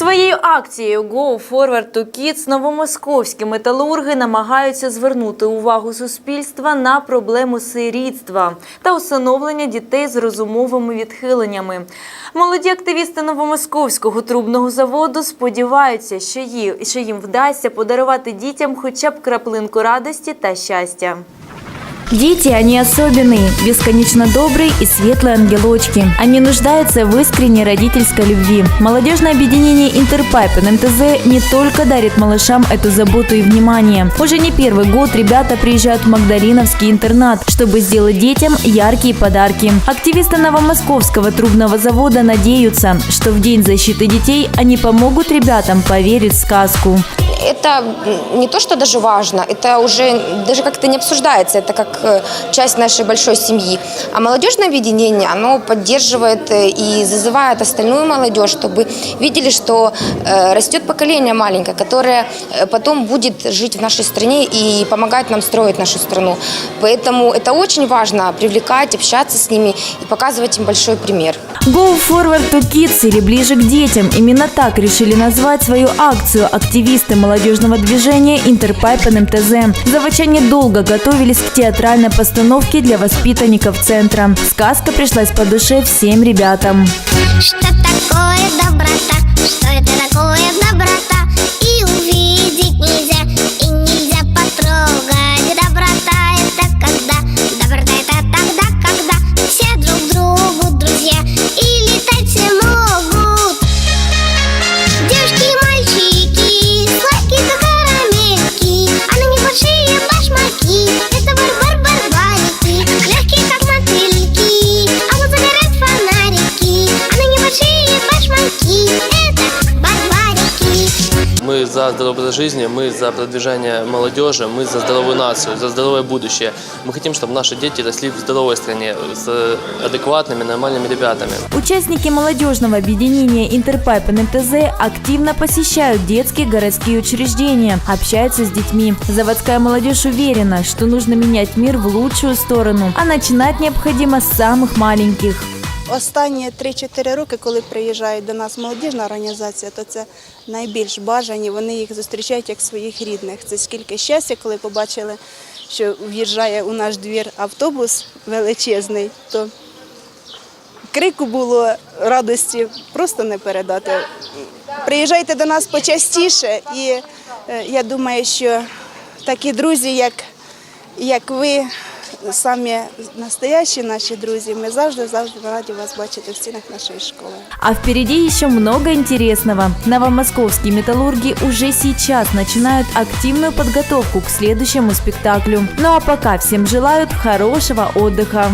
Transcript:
Своєю акцією Go Forward to Kids новомосковські металурги намагаються звернути увагу суспільства на проблему сирітства та усиновлення дітей з розумовими відхиленнями. Молоді активісти новомосковського трубного заводу сподіваються, що їм вдасться подарувати дітям хоча б краплинку радості та щастя. Дети, они особенные, бесконечно добрые и светлые ангелочки. Они нуждаются в искренней родительской любви. Молодежное объединение Интерпайп НМТЗ не только дарит малышам эту заботу и внимание. Уже не первый год ребята приезжают в Магдалиновский интернат, чтобы сделать детям яркие подарки. Активисты Новомосковского трубного завода надеются, что в День защиты детей они помогут ребятам поверить в сказку. Это не то, что даже важно, это уже даже как-то не обсуждается, это как э, часть нашей большой семьи. А молодежное объединение, оно поддерживает э, и зазывает остальную молодежь, чтобы видели, что э, растет поколение маленькое, которое потом будет жить в нашей стране и помогать нам строить нашу страну. Поэтому это очень важно привлекать, общаться с ними и показывать им большой пример. Go Forward to Kids или ближе к детям. Именно так решили назвать свою акцию активисты молодежного движения Интерпайп НМТЗ. Заводчане долго готовились к театральной постановке для воспитанников центра. Сказка пришлась по душе всем ребятам. Что такое доброта? За здоровый образ жизни, мы за продвижение молодежи, мы за здоровую нацию, за здоровое будущее. Мы хотим, чтобы наши дети росли в здоровой стране с адекватными, нормальными ребятами. Участники молодежного объединения Интерпайп НМТЗ активно посещают детские городские учреждения, общаются с детьми. Заводская молодежь уверена, что нужно менять мир в лучшую сторону, а начинать необходимо с самых маленьких. Останні 3-4 роки, коли приїжджають до нас молодіжна організація, то це найбільш бажані. Вони їх зустрічають як своїх рідних. Це скільки щастя, коли побачили, що в'їжджає у наш двір автобус величезний, то крику було радості просто не передати. Приїжджайте до нас почастіше, і е, я думаю, що такі друзі, як, як ви, самі настоящі наші друзі, ми завжди завжди раді вас бачити в стінах нашої школи. А впереди еще много интересного. Новомосковские металлурги уже сейчас начинают активную подготовку к следующему спектаклю. Ну а пока всем желают хорошего отдыха.